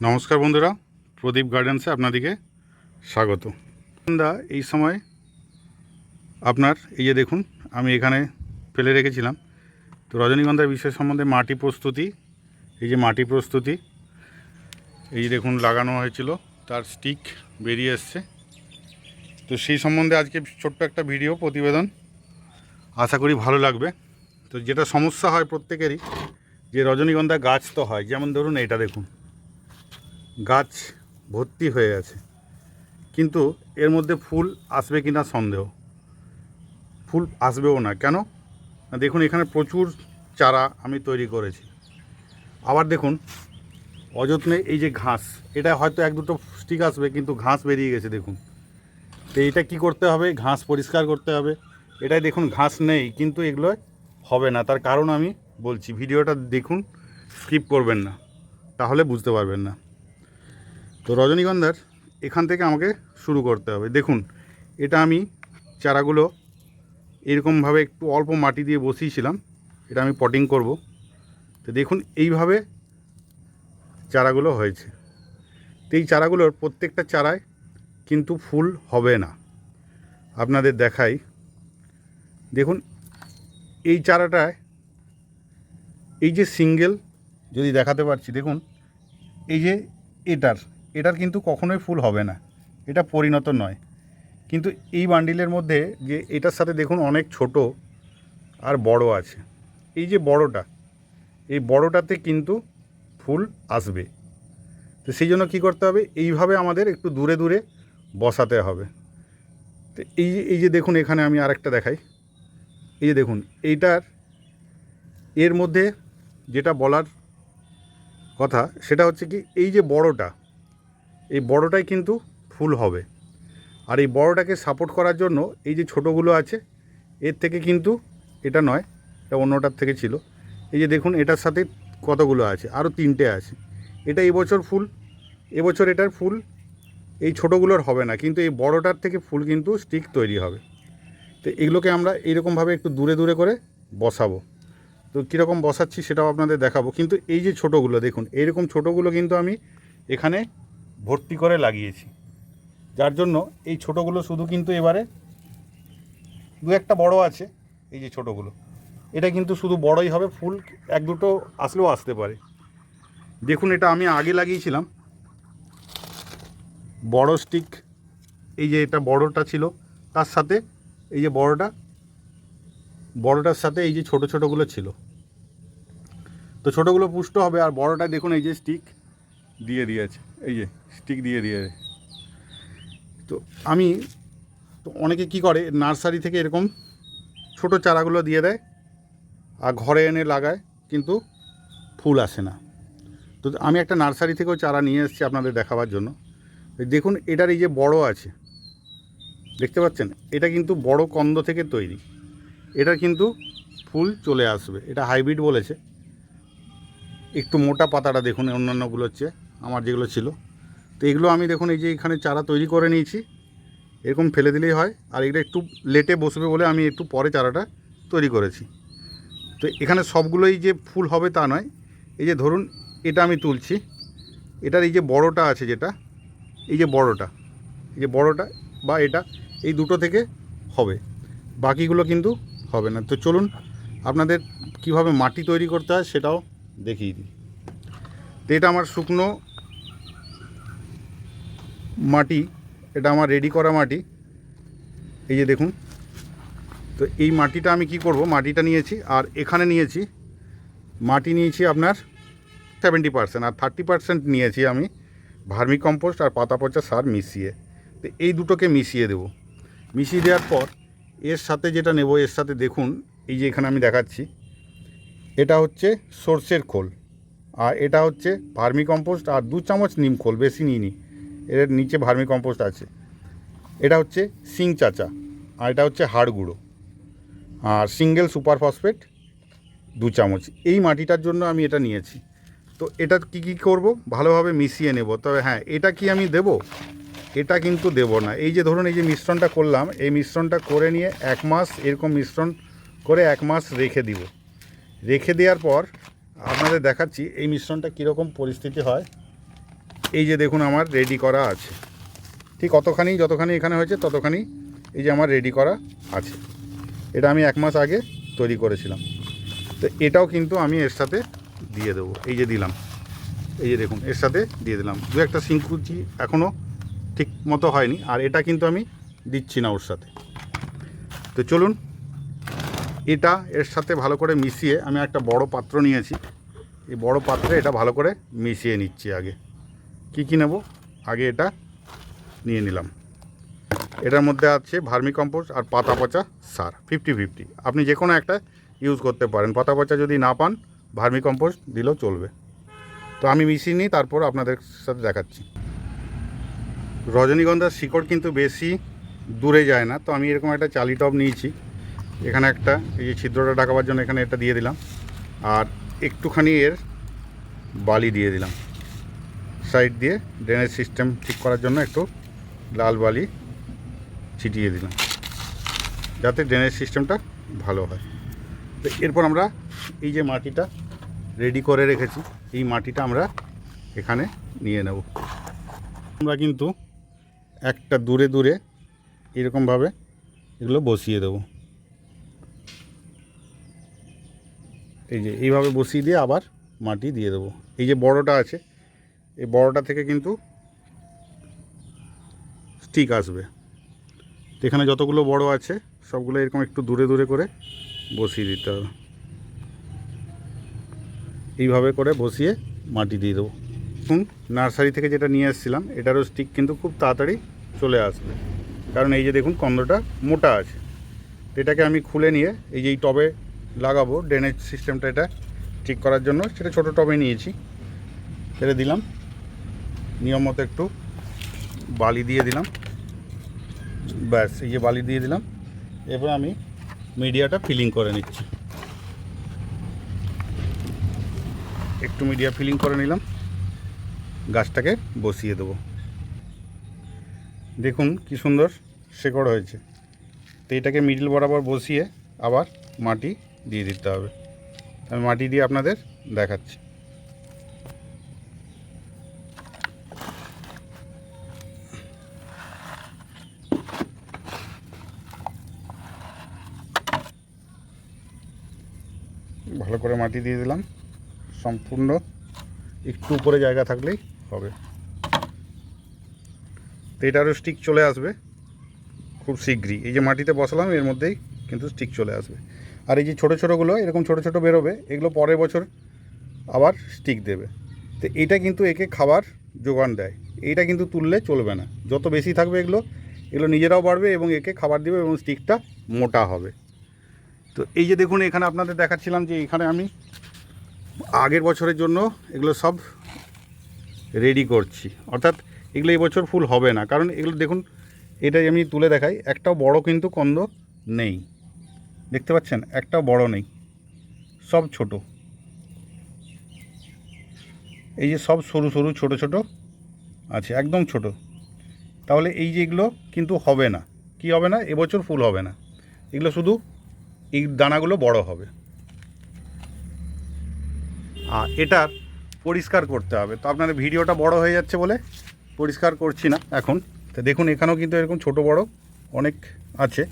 নমস্কার বন্ধুরা, প্রদীপ গার্ডেন্সে আপনাদেরকে স্বাগত। দা এই সময় আপনার, এই যে দেখুন, আমি এখানে ফেলে রেখেছিলাম। তো রজনীগন্ধার বিষয় সম্বন্ধে মাটি প্রস্তুতি, এই যে মাটি প্রস্তুতি, এই যে দেখুন, লাগানো হয়েছিল, তার স্টিক বেরিয়ে এসছে। তো সেই সম্বন্ধে আজকে ছোট্ট একটা ভিডিও, প্রতিবেদন, আশা করি ভালো লাগবে। তো যেটা সমস্যা হয় প্রত্যেকেরই, যে রজনীগন্ধা গাছ তো হয়, যেমন ধরুন এটা দেখুন। গাছ ভর্তি হয়ে গেছে। কিন্তু এর মধ্যে ফুল আসবে কি না সন্দেহ। ফুল আসবেও না। কেন? দেখুন, এখানে প্রচুর চারা আমি তৈরি করেছি। আবার দেখুন, অযত্নে এই যে ঘাস, এটা হয়তো এক দুটো স্টিক আসবে, কিন্তু ঘাস বেরিয়ে গেছে, দেখুন। তো এইটা কি করতে হবে? ঘাস পরিষ্কার করতে হবে। এটাই দেখুন, ঘাস নেই, কিন্তু এগুলো হবে না। তার কারণ আমি বলছি, ভিডিওটা দেখুন, স্কিপ করবেন না। তাহলে বুঝতে পারবেন না। তো রজনীগন্ধার এখান থেকে আমাকে শুরু করতে হবে। দেখুন, এটা আমি চারাগুলো এরকমভাবে একটু অল্প মাটি দিয়ে বসিয়েছিলাম, এটা আমি পটিং করব। তো দেখুন, এইভাবে চারাগুলো হয়েছে। তো এই চারাগুলোর প্রত্যেকটা চারায় কিন্তু ফুল হবে না। আপনাদের দেখাই। দেখুন, এই চারাটায় এই যে সিঙ্গেল যদি দেখাতে পারছি, দেখুন, এই যে এটার এটার কিন্তু কখনোই ফুল হবে না। এটা পরিণত নয়। কিন্তু এই বান্ডিলের মধ্যে যে এটার সাথে দেখুন অনেক ছোট আর বড় আছে। এই যে বড়টা, এই বড়টাতে কিন্তু ফুল আসবে। তো সেই জন্য কী করতে হবে? এইভাবে আমাদের একটু দূরে দূরে বসাতে হবে। তো এই এই যে দেখুন এখানে আমি আরেকটা দেখাই। এই যে দেখুন, এইটার, এর মধ্যে যেটা বলার কথা সেটা হচ্ছে কি, এই যে বড়টা এই বড়টাই কিন্তু ফুল হবে। আর এই বড়টাকে সাপোর্ট করার জন্য এই যে ছোটোগুলো আছে, এর থেকে কিন্তু এটা নয়, এটা অন্যটার থেকে ছিল। এই যে দেখুন, এটার সাথে কতগুলো আছে? আরও তিনটে আছে। এটা এবছর ফুল এবছর এটার ফুল, এই ছোটোগুলোর হবে না, কিন্তু এই বড়টার থেকে ফুল কিন্তু স্টিক তৈরি হবে। তো এগুলোকে আমরা এইরকমভাবে একটু দূরে দূরে করে বসাবো। তো কীরকম বসাচ্ছি সেটাও আপনাদের দেখাবো। কিন্তু এই যে ছোটোগুলো, দেখুন, এইরকম ছোটোগুলো কিন্তু আমি এখানে ভর্তি করে লাগিয়েছি। যার জন্য এই ছোটোগুলো শুধু কিন্তু এবারে দু একটা বড় আছে, এই যে ছোটোগুলো। এটা কিন্তু শুধু বড়ই হবে, ফুল এক দুটো আসলেও আসতে পারে। দেখুন, এটা আমি আগে লাগিয়েছিলাম। বড় স্টিক এই যে এটা বড়টা ছিল, তার সাথে এই যে বড়টা, বড়টার সাথে এই যে ছোটো ছোটোগুলো ছিল। তো ছোটোগুলো পুষ্ট হবে, আর বড়টা দেখুন এই যে স্টিক দিয়ে দিয়েছে, এই যে স্টিক দিয়ে দিয়েছে। তো আমি, তো অনেকে কি করে, নার্সারি থেকে এরকম ছোট চারাগুলো দিয়ে দেয় আর ঘরে এনে লাগায়, কিন্তু ফুল আসে না। তো আমি একটা নার্সারি থেকেও চারা নিয়ে এসেছি আপনাদের দেখাবার জন্য। দেখুন, এটার এই যে বড় আছে, দেখতে পাচ্ছেন? এটা কিন্তু বড় কন্দ থেকে তৈরি। এটা কিন্তু ফুল চলে আসবে। এটা হাইব্রিড বলেছে। একটু মোটা পাতাটা দেখুন, অন্যান্যগুলোর চেয়ে। আমার যেগুলো ছিল। তো এগুলো আমি দেখুন, এই যে এখানে চারা তৈরি করে নিয়েছি। এরকম ফেলে দিলেই হয়। আর এটা একটু লেটে বসবে বলে আমি একটু পরে চারাটা তৈরি করেছি। তো এখানে সবগুলোই যে ফুল হবে তা নয়। এই যে ধরুন, এটা আমি তুলছি। এটার এই যে বড়টা আছে যেটা, এই যে বড়টা, এই যে বড়টা বা এটা, এই দুটো থেকে হবে। বাকিগুলো কিন্তু হবে না। তো চলুন, আপনাদের কীভাবে মাটি তৈরি করতে হয় সেটাও দেখিয়ে দিই। তো এটা আমার শুকনো মাটি, এটা আমার রেডি করা মাটি। এই যে দেখুন, তো এই মাটিটা আমি কি করব? মাটিটা নিয়েছি, আর এখানে নিয়েছি, মাটি নিয়েছি আপনার সেভেন্টি পার্সেন্ট আর থার্টি পার্সেন্ট নিয়েছি আমি ভার্মি কম্পোস্ট আর পাতা পচা সার মিশিয়ে। তো এই দুটোকে মিশিয়ে দেব। মিশিয়ে দেওয়ার পর, এর সাথে যেটা নেব, এর সাথে দেখুন, এই যে এখানে আমি দেখাচ্ছি, এটা হচ্ছে সর্ষের খোল, আর এটা হচ্ছে ভার্মি কম্পোস্ট আর দু চামচ নিম খোল, বেশি নিইনি। এর নিচে ভার্মি কম্পোস্ট আছে। এটা হচ্ছে সিং চাচা আর এটা হচ্ছে হাড় গুঁড়ো। আর সিঙ্গেল সুপার ফসফেট দু চামচ। এই মাটিটার জন্য আমি এটা নিয়েছি। তো এটা কি কি করব? ভালোভাবে মিশিয়ে নেব। তবে হ্যাঁ এটা কি আমি দেব? এটা কিন্তু দেব না। এই যে ধরুন, এই যে মিশ্রণটা করলাম, এই মিশ্রণটা করে নিয়ে এক মাস এরকম মিশ্রণ করে এক মাস রেখে দিব। রেখে দেওয়ার পর আপনাদের দেখাচ্ছি এই মিশ্রণটা কীরকম পরিস্থিতি হয়। এই যে দেখুন আমার রেডি করা আছে। ঠিক অতখানি যতখানি এখানে হয়েছে ততখানি এই যে আমার রেডি করা আছে। এটা আমি এক মাস আগে তৈরি করেছিলাম। তো এটাও কিন্তু আমি এর সাথে দিয়ে দেবো। এই যে দিলাম। এই যে দেখুন, এর সাথে দিয়ে দিলাম। দু একটা সিঙ্কুচি এখনও ঠিক মতো হয়নি। আর এটা কিন্তু আমি দিচ্ছি না ওর সাথে। তো চলুন, এটা এর সাথে ভালো করে মিশিয়ে আমি একটা বড় পাত্র নিয়েছি। এই বড় পাত্রে এটা ভালো করে মিশিয়ে নিচ্ছি আগে। কি কি নেব? আগে এটা নিয়ে নিলাম। এটার মধ্যে আছে ভার্মি কম্পোস্ট আর পাতা পচা সার ফিফটি ফিফটি আপনি যে কোনো একটা ইউজ করতে পারেন। পাতা পচা যদি না পান, ভার্মি কম্পোস্ট দিলেও চলবে। তো আমি মিশিয়ে নিই, তারপর আপনাদের সাথে দেখাচ্ছি। রজনীগন্ধার শিকড় কিন্তু বেশি দূরে যায় না। তো আমি এরকম একটা চালি টব নিয়েছি। এখানে একটা, এই যে ছিদ্রটা ডাকাবার জন্য এখানে এটা দিয়ে দিলাম। আর একটুখানি এর বালি দিয়ে দিলাম। সাইড দিয়ে ড্রেনেজ সিস্টেম ঠিক করার জন্য একটু লাল বালি ছিটিয়ে দিলাম, যাতে ড্রেনেজ সিস্টেমটা ভালো হয়। তো এরপর আমরা এই যে মাটিটা রেডি করে রেখেছি, এই মাটিটা আমরা এখানে নিয়ে নেব। আমরা কিন্তু একটা দূরে দূরে এরকমভাবে এগুলো বসিয়ে দেবো। এই যে এইভাবে বসিয়ে দিয়ে আবার মাটি দিয়ে দেবো। এই যে বড়টা আছে এই বড়টা থেকে কিন্তু স্টিক আসবে। এখানে যতগুলো বড় আছে সবগুলো এরকম একটু দূরে দূরে করে বসিয়ে দিতে হবে। এইভাবে করে বসিয়ে মাটি দিয়ে দেবো। এখন নার্সারি থেকে যেটা নিয়ে এসেছিলাম এটারও স্টিক কিন্তু খুব তাড়াতাড়ি চলে আসবে। কারণ এই যে দেখুন কন্দ,টা মোটা আছে। এটাকে আমি খুলে নিয়ে এই যে এই টবে লাগাবো ড্রেনেজ সিস্টেমটা এটা ঠিক করার জন্য সেটা ছোটো টবে নিয়েছি। ফেলে দিলাম। নিয়ম মতো একটু বালি দিয়ে দিলাম। ব্যাস, এই যে বালি দিয়ে দিলাম। এবার আমি মিডিয়াটা ফিলিং করে নিচ্ছি। একটু মিডিয়া ফিলিং করে নিলাম। গাছটাকে বসিয়ে দেবো। দেখুন কি সুন্দর শেকড় হয়েছে। তো এটাকে মিডিল বরাবর বসিয়ে আবার মাটি দিয়ে দিতে হবে। আমি মাটি দিয়ে আপনাদের দেখাচ্ছি। ভালো করে মাটি দিয়ে দিলাম। সম্পূর্ণ একটু উপরে জায়গা থাকলেই হবে। তো এটারও স্টিক চলে আসবে, খুব শীঘ্রই এই যে মাটিতে বসালাম, এর মধ্যেই কিন্তু স্টিক চলে আসবে। আর এই যে ছোটো ছোটোগুলো, এরকম ছোটো ছোটো বেরোবে, এগুলো পরের বছর আবার স্টিক দেবে। তো এটা কিন্তু একে খাবার যোগান দেয়। এইটা কিন্তু তুললে চলবে না। যত বেশি থাকবে এগুলো এগুলো নিজেরাও বাড়বে এবং একে খাবার দেবে এবং স্টিকটা মোটা হবে। তো এই যে দেখুন, এখানে আপনাদের দেখাচ্ছিলাম যে এখানে আমি আগের বছরের জন্য এগুলো সব রেডি করছি। অর্থাৎ এগুলো বছর ফুল হবে না। কারণ এগুলো দেখুন এটাই আমি তুলে দেখাই, একটাও বড় কিন্তু কন্দ নেই। দেখতে পাচ্ছেন? একটাও বড় নেই। সব ছোট। এই যে সব সরু সরু, ছোট ছোট আছে, একদম ছোট। তাহলে এই যে এগুলো কিন্তু হবে না। কি হবে না? এবছর ফুল হবে না। এগুলো শুধু এই দানাগুলো বড় হবে। আর এটার পরিষ্কার করতে হবে। তো আপনাদের ভিডিওটা বড় হয়ে যাচ্ছে বলে পরিষ্কার করছি না এখন। তো দেখুন, এখানেও কিন্তু এরকম ছোট বড় অনেক আছে।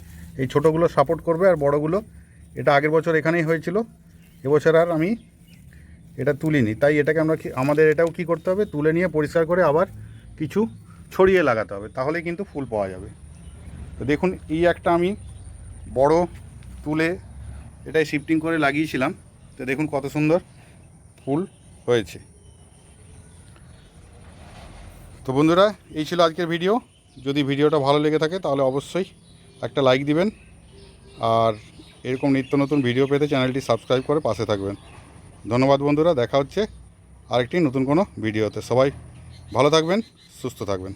এই ছোটোগুলো সাপোর্ট করবে আর বড়গুলো এটা আগের বছর এখানেই হয়েছিল। এবছর আর আমি এটা তুলিনি। তাই এটাকে আমরা আমাদের এটাও কি করতে হবে? তুলে নিয়ে পরিষ্কার করে আবার কিছু ছড়িয়ে লাগাতে হবে। তাহলে কিন্তু ফুল পাওয়া যাবে। তো দেখুন, এই একটা আমি বড় তুলে এটাই শিফটিং করে লাগিয়েছিলাম। তো দেখুন কত সুন্দর ফুল হয়েছে। তো বন্ধুরা, এই ছিল আজকের ভিডিও যদি ভিডিওটা ভালো লেগে থাকে, তাহলে অবশ্যই একটা লাইক দিবেন। আর এরকম নিত্য নতুন ভিডিও পেতে চ্যানেলটি সাবস্ক্রাইব করে পাশে থাকবেন। ধন্যবাদ বন্ধুরা, দেখা হচ্ছে আরেকটি নতুন কোনো ভিডিওতে সবাই ভালো থাকবেন, সুস্থ থাকবেন।